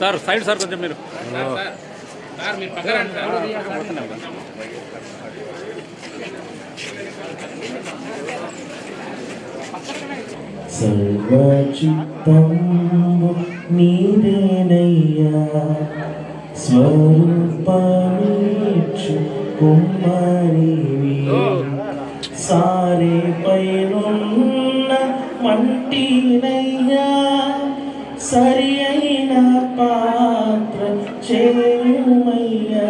Sir side sir కొంచెం మీరు. Sir మీరు పక్కన సర్వచిత్తము స్వరూపమీక్షు సరి అయిన పాత్ర చేయుమయ్యా.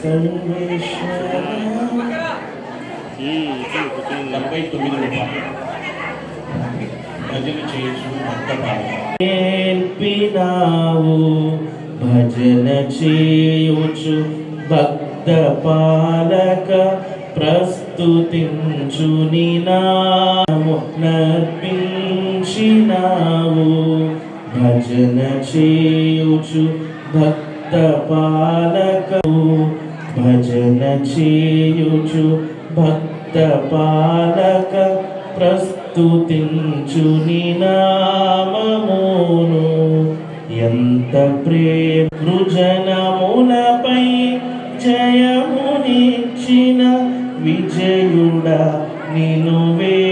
సర్వేశ్వర డెబ్బై తొమ్మిది రూపాయలు భజన నేర్పినావు చేయుచు భక్త పాలక ప్రస్తుతించు నీ నామము నర్పించినావు. భజన చేయుచు భక్త పాలక భజన చేయుచు భక్త పాలక ప్రస్తుతించు నినామమును ఎంత ప్రేమ జనములపై జయమునిచ్చిన విజయుడ నినువే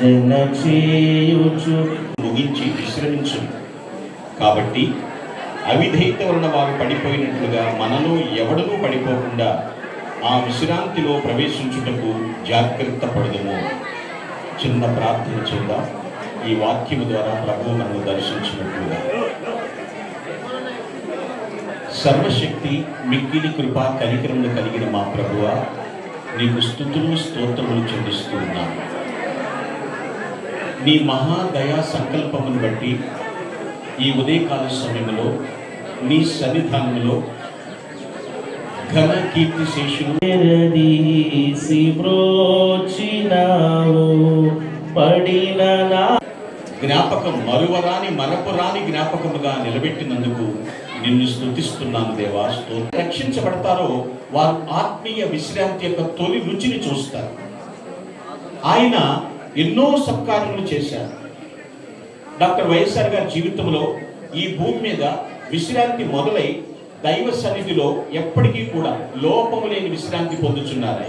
భజన చేయుచు. ముగించి విశ్రమించు. కాబట్టి అవిధేయత వలన వారు పడిపోయినట్లుగా మనలో ఎవడనూ పడిపోకుండా ఆ విశ్రాంతిలో ప్రవేశించుటకు జాగ్రత్త పడదుము. చిన్న ప్రార్థన చేద్దాం. ఈ వాక్యము ద్వారా ప్రభువు నన్ను దర్శించినట్లుగా. సర్వశక్తి మిక్కిలి కృప కనికరములు కలిగిన మా ప్రభువ నీకు స్థుతులు స్తోత్రములు చెల్లిస్తూ ఉన్నాను. నీ మహాదయా సంకల్పమును బట్టి ఈ ఉదయకాల సమయంలో నీ సన్నిధానంలో ఘన కీర్తి పడిన నా జ్ఞాపకం మరువరాని మరపురాని జ్ఞాపకముగా నిలబెట్టినందుకు నిన్ను స్తుతిస్తున్నాను దేవా. రక్షించబడతారో వారు ఆత్మీయ విశ్రాంతి యొక్క తొలి రుచిని చూస్తారు. ఆయన ఎన్నో సత్కార్యములు చేశారు. డాక్టర్ వైఎస్ఆర్ గారి జీవితంలో ఈ భూమి మీద విశ్రాంతి మొదలై దైవ సన్నిధిలో ఎప్పటికీ కూడా లోపము లేని విశ్రాంతి పొందుచున్నారు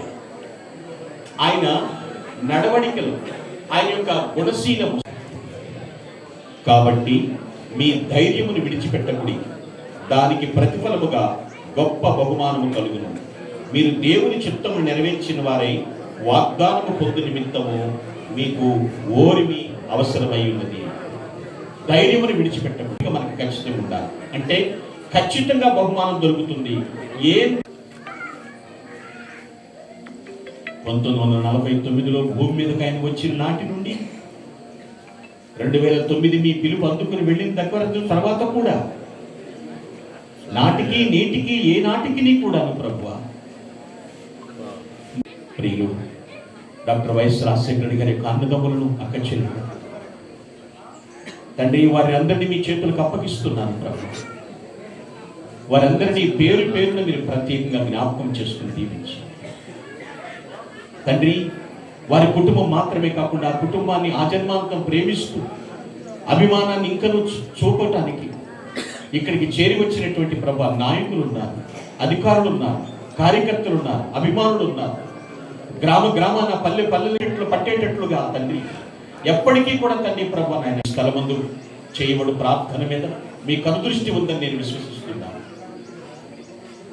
ఆయన. నడవడికలు ఆయన యొక్క గుణశీలము. కాబట్టి మీ ధైర్యమును విడిచిపెట్టకుడి. దానికి ప్రతిఫలముగా గొప్ప బహుమానము కలుగును. మీరు దేవుని చిత్తము నెరవేర్చిన వారై వాగ్దానము పొందు నిమిత్తము మీకు ఓరిమి అవసరమై ఉన్నది. ధైర్యమును విడిచిపెట్టకుండా మనకు ఖచ్చితంగా ఉండాలి. అంటే ఖచ్చితంగా బహుమానం దొరుకుతుంది. ఏ? పంతొమ్మిది వందల నలభై తొమ్మిదిలో భూమి మీదకి ఆయన వచ్చిన నాటి నుండి రెండు వేల తొమ్మిది మీ పిలుపు అందుకుని వెళ్ళిన దగ్గర తర్వాత కూడా నాటికి నేటికి ఏ నాటికి నీ కూడాను ప్రభువా. ప్రియులు డాక్టర్ వైఎస్ రాజశేఖర గారి యొక్క అన్నదమ్ములను అక్క చెల్లెలు తండ్రి వారి అందరినీ మీ చేతులకు అప్పగిస్తున్నాను ప్రభు. వారందరినీ పేరు పేరున మీరు ప్రత్యేకంగా జ్ఞాపకం చేసుకుని దీవించి. తండ్రి వారి కుటుంబం మాత్రమే కాకుండా ఆ కుటుంబాన్ని ఆజన్మాంతం ప్రేమిస్తూ అభిమానాన్ని ఇంకను చూపటానికి ఇక్కడికి చేరి వచ్చినటువంటి ప్రభా నాయకులు ఉన్నారు అధికారులు ఉన్నారు కార్యకర్తలు ఉన్నారు అభిమానులు ఉన్నారు. గ్రామ గ్రామాన పల్లె పల్లెలు పట్టేటట్లుగా తండ్రి ఎప్పటికీ కూడా తండ్రి ప్రభు నాయన స్థలమందు చేయబడు ప్రార్థన మీద మీ కనుదృష్టి ఉందని నేను విశ్వసిస్తున్నాను.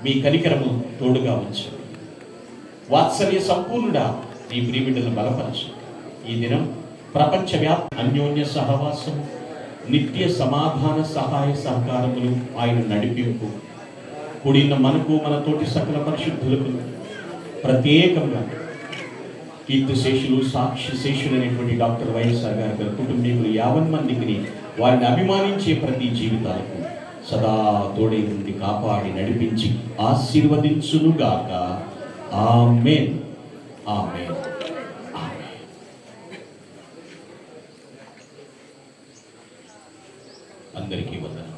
మీ కనికరము తోడుగా ఉంచు. వాత్సల్య సంపూర్ణుడా ఈ ప్రియబిడ్డలను బలపరచు. ఈ దినం ప్రపంచవ్యాప్త అన్యోన్య సహవాసం నిత్య సమాధాన సహాయ సహకారములు ఆయన నడిపింపు. కూడిన మనకు మన తోటి సకల పరిశుద్ధులకు ప్రత్యేకంగా కీర్తి శేషులు సాక్షి శేషులు అనేటువంటి డాక్టర్ వైఎస్ఆర్ గారి గారి కుటుంబీకులు యావన్ మందికి వారిని అభిమానించే ప్రతి జీవితాలకు సదా తోడే ఉండి కాపాడి నడిపించి ఆశీర్వదించునుగాక. ఆమెన్. ఆమెన్. అందరికీ వందనాలు.